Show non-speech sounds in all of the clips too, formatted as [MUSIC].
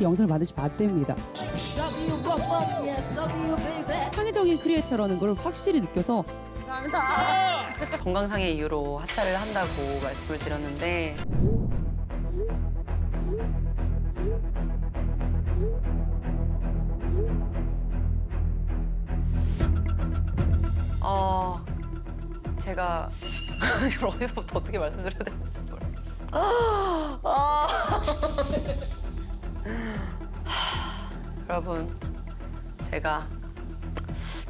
영상을 반드시 봤답니다. 창의적인 크리에이터라는 걸 확실히 느껴서 [LAUGHS] 건강상의 이유로 하차를 한다고 말씀을 드렸는데 어 제가 [LAUGHS] 이걸 어디서부터 어떻게 말씀드려야 되는지 몰라. 아. 하, 여러분 제가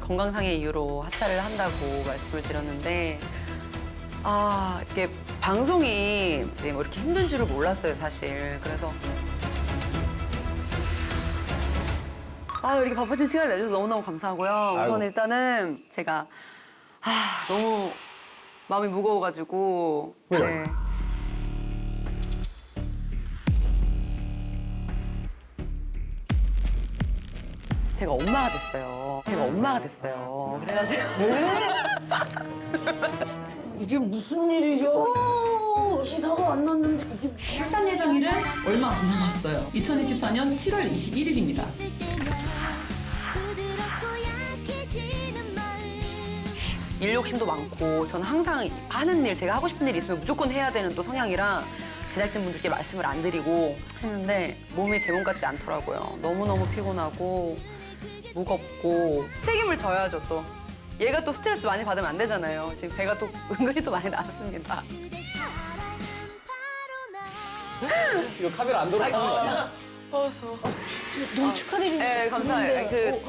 건강상의 이유로 하차를 한다고 말씀을 드렸는데 아 이게 방송이 이제 뭐 이렇게 힘든 줄을 몰랐어요 사실 그래서 아 이렇게 바쁘신 시간을 내주셔서 너무너무 감사하고요 우선 아이고. 일단은 제가 아 너무 마음이 무거워가지고? 네. 제가 엄마가 됐어요. 제가 엄마가 됐어요. 그래가지고 이게 무슨 일이죠? 희사가 안 났는데 이게 출산 예정일은 얼마 안 남았어요. 2024년 7월 21일입니다. 일 욕심도 많고 저는 항상 하는 일 제가 하고 싶은 일 있으면 무조건 해야 되는 또 성향이라 제작진 분들께 말씀을 안 드리고 했는데 몸이 제 몸 같지 않더라고요. 너무 너무 피곤하고 무겁고 책임을 져야죠 또. 얘가 또 스트레스 많이 받으면 안 되잖아요. 지금 배가 또 [LAUGHS] 은근히 또 많이 나왔습니다. 이거 카메라 안 돌아가는 거 아니야? 너무 축하드립니다. 네, 감사해요. 그,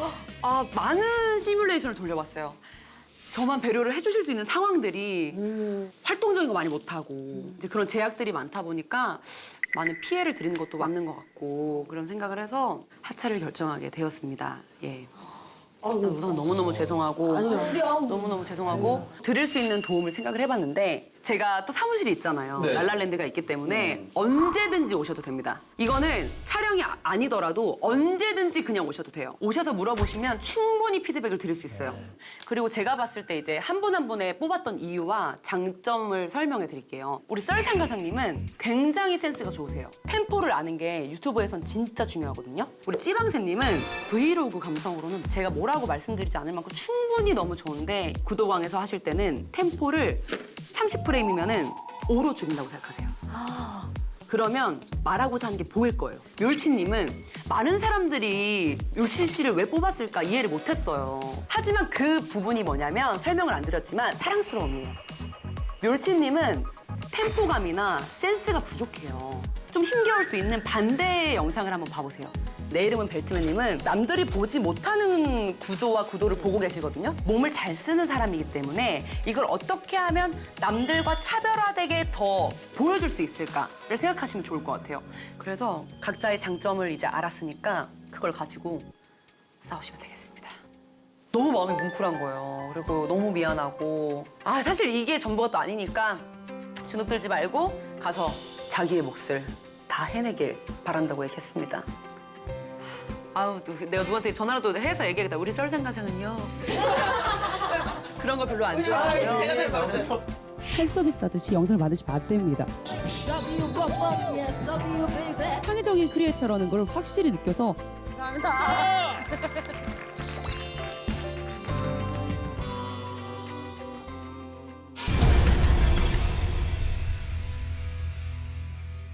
아, 많은 시뮬레이션을 돌려봤어요. 저만 배려를 해주실 수 있는 상황들이 활동적인 거 많이 못하고 이제 그런 제약들이 많다 보니까 많은 피해를 드리는 것도 맞는 것 같고 그런 생각을 해서 하차를 결정하게 되었습니다. 예. 우선 너무너무 죄송하고 너무너무 죄송하고 드릴 수 있는 도움을 생각을 해봤는데 제가 또 사무실이 있잖아요. 네. 랄랄랜드가 있기 때문에 언제든지 오셔도 됩니다. 이거는 촬영이 아- 아니더라도 언제든지 그냥 오셔도 돼요. 오셔서 물어보시면 충분히 피드백을 드릴 수 있어요. 그리고 제가 봤을 때 이제 한 분 한 분의 뽑았던 이유와 장점을 설명해 드릴게요. 우리 썰상 가사님은 굉장히 센스가 좋으세요. 템포를 아는 게 유튜브에선 진짜 중요하거든요. 우리 찌방새님은 브이로그 감성으로는 제가 뭐라고 말씀드리지 않을 만큼 충분히 너무 좋은데 구도광에서 하실 때는 템포를 30프레임이면은 5로 줄인다고 생각하세요. 그러면 말하고자 하는 게 보일 거예요. 멸치님은 많은 사람들이 멸치 씨를 왜 뽑았을까 이해를 못했어요. 하지만 그 부분이 뭐냐면 설명을 안 드렸지만 사랑스러움이에요. 멸치님은 템포감이나 센스가 부족해요. 좀 힘겨울 수 있는 반대의 영상을 한번 봐보세요. 내 이름은 벨트맨님은 남들이 보지 못하는 구조와 구도를 보고 계시거든요. 몸을 잘 쓰는 사람이기 때문에 이걸 어떻게 하면 남들과 차별화되게 더 보여줄 수 있을까를 생각하시면 좋을 것 같아요. 그래서 각자의 장점을 이제 알았으니까 그걸 가지고 싸우시면 되겠습니다. 너무 마음이 뭉클한 거예요. 그리고 너무 미안하고 아 사실 이게 전부가 또 아니니까 주눅 들지 말고 가서 자기의 몫을 다 해내길 바란다고 얘기했습니다. 아우 누- 내가 누구한테 전화라도 해서 얘기하겠다. 우리 썰 생가생은요 [LAUGHS] 그런 거 별로 안 좋아해요. 팬 서비스 하듯이 영상을 you, baby. 창의적인 크리에이터라는 걸 확실히 느껴서 감사합니다. [LAUGHS]